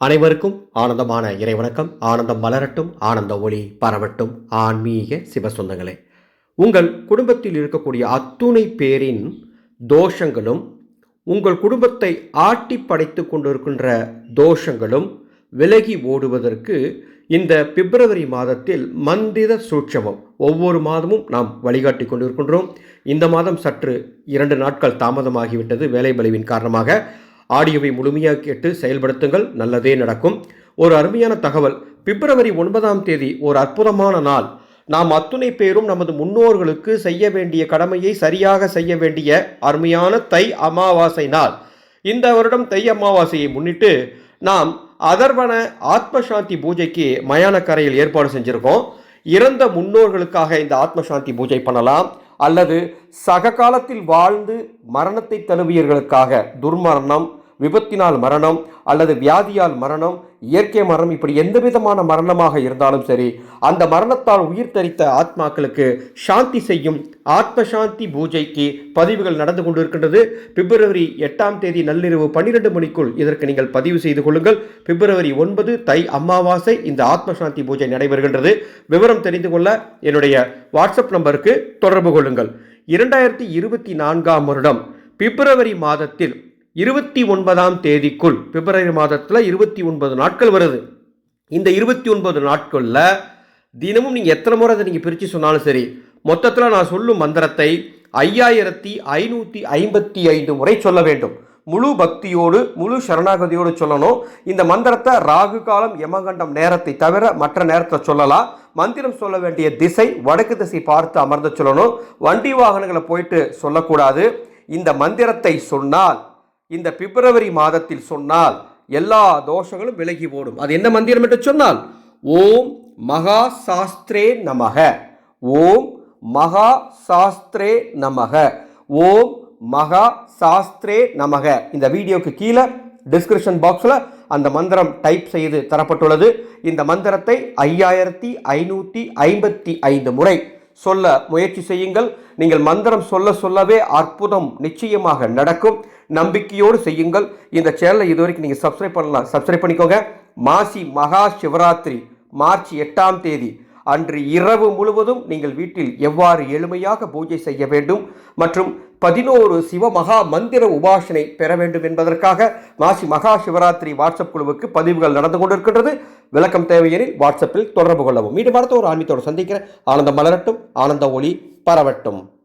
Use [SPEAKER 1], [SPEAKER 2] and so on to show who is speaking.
[SPEAKER 1] அனைவருக்கும் ஆனந்தமான இறைவணக்கம். ஆனந்தம் மலரட்டும் ஆனந்த ஒளி பரவட்டும். ஆன்மீக சிவசொந்தங்களே உங்கள் குடும்பத்தில் இருக்கக்கூடிய அத்துணை பேரின் தோஷங்களும் உங்கள் குடும்பத்தை ஆட்டி படைத்து கொண்டிருக்கின்ற தோஷங்களும் விலகி ஓடுவதற்கு இந்த பிப்ரவரி மாதத்தில் மந்திர சூட்சமம். ஒவ்வொரு மாதமும் நாம் வழிகாட்டி கொண்டிருக்கின்றோம். இந்த மாதம் சற்று இரண்டு நாட்கள் தாமதமாகிவிட்டது. வேலை பலிவின் காரணமாக ஆடியோவை முழுமையாக கேட்டு செயல்படுத்துங்கள். நல்லதே நடக்கும். ஒரு அருமையான தகவல். பிப்ரவரி ஒன்பதாம் தேதி ஒரு அற்புதமான நாள். நாம் அத்துணை பேரும் நமது முன்னோர்களுக்கு செய்ய வேண்டிய கடமையை சரியாக செய்ய வேண்டிய அருமையான தை அமாவாசை நாள். இந்த வருடம் தை அமாவாசையை முன்னிட்டு நாம் அதர்வன ஆத்மசாந்தி பூஜைக்கு மயான கரையில் ஏற்பாடு செஞ்சுருக்கோம். இறந்த முன்னோர்களுக்காக இந்த ஆத்மசாந்தி பூஜை பண்ணலாம். அல்லது சக காலத்தில் வாழ்ந்து மரணத்தை தழுவியர்களுக்காக துர்மரணம் விபத்தினால் மரணம் அல்லது வியாதியால் மரணம் இயற்கை மரணம் இப்படி எந்த விதமான மரணமாக இருந்தாலும் சரி அந்த மரணத்தால் உயிர் தரித்த ஆத்மாக்களுக்கு சாந்தி செய்யும் ஆத்ம சாந்தி பூஜைக்கு பதிவுகள் நடந்து கொண்டிருக்கின்றது. பிப்ரவரி எட்டாம் தேதி நள்ளிரவு பன்னிரெண்டு மணிக்குள் இதற்கு நீங்கள் பதிவு செய்து கொள்ளுங்கள். பிப்ரவரி ஒன்பது தை அமாவாசை இந்த ஆத்ம சாந்தி பூஜை நடைபெறுகின்றது. விவரம் தெரிந்து கொள்ள என்னுடைய வாட்ஸ்அப் நம்பருக்கு தொடர்பு கொள்ளுங்கள். இரண்டாயிரத்தி இருபத்தி நான்காம் வருடம் பிப்ரவரி மாதத்தில் இருபத்தி ஒன்பதாம் தேதிக்குள் பிப்ரவரி மாதத்தில் இருபத்தி ஒன்பது நாட்கள் வருது. இந்த இருபத்தி ஒன்பது நாட்களில் தினமும் நீங்கள் எத்தனை முறை அதை நீங்கள் பிரித்து சொன்னாலும் சரி மொத்தத்தில் நான் சொல்லும் மந்திரத்தை ஐயாயிரத்தி ஐநூற்றி ஐம்பத்தி ஐந்து முறை சொல்ல வேண்டும். முழு பக்தியோடு முழு சரணாகதியோடு சொல்லணும். இந்த மந்திரத்தை ராகு காலம் யமகண்டம் நேரத்தை தவிர மற்ற நேரத்தை சொல்லலாம். மந்திரம் சொல்ல வேண்டிய திசை வடக்கு திசை பார்த்து அமர்ந்து சொல்லணும். வண்டி வாகனங்களை போயிட்டு சொல்லக்கூடாது. இந்த மந்திரத்தை சொன்னால் இந்த பிப்ரவரி மாதத்தில் சொன்னால் எல்லா தோஷங்களும் விலகி ஓடும். அது என்ன மந்திரம் என்று சொன்னால் ஓம் மகா சாஸ்திரே நமக. ஓம் மகா சாஸ்திரே நமக. ஓம் மகா சாஸ்திரே நமக. இந்த வீடியோக்கு கீழே டிஸ்கிரிப்ஷன் பாக்ஸில் அந்த மந்திரம் டைப் செய்து தரப்பட்டுள்ளது. இந்த மந்திரத்தை ஐயாயிரத்தி ஐநூற்றி ஐம்பத்தி ஐந்து முறை சொல்ல முயற்சி செய்யுங்கள். நீங்கள் மந்திரம் சொல்ல சொல்லவே அற்புதம் நிச்சயமாக நடக்கும். நம்பிக்கையோடு செய்யுங்கள். இந்த சேனலை இது வரைக்கும் நீங்கள் சப்ஸ்கிரைப் பண்ணலாம் சப்ஸ்கிரைப் பண்ணிக்கோங்க. மாசி மகா சிவராத்திரி மார்ச் எட்டாம் தேதி அன்று இரவு முழுவதும் நீங்கள் வீட்டில் எவ்வாறு எளிமையாக பூஜை செய்ய வேண்டும் மற்றும் பதினோரு சிவ மகா மந்திர உபாசனை பெற வேண்டும் என்பதற்காக மாசி மகா சிவராத்திரி வாட்ஸ்அப் குழுவுக்கு பதிவுகள் நடந்து கொண்டிருக்கின்றது. விளக்கம் தேவையெனில் வாட்ஸ்அப்பில் தொடர்பு கொள்ளவும். மீண்டும் அடுத்த ஒரு ஆன்மீகத்தோடு சந்திக்கிறேன். ஆனந்தம் மலரட்டும். ஆனந்த ஒளி பரவட்டும்.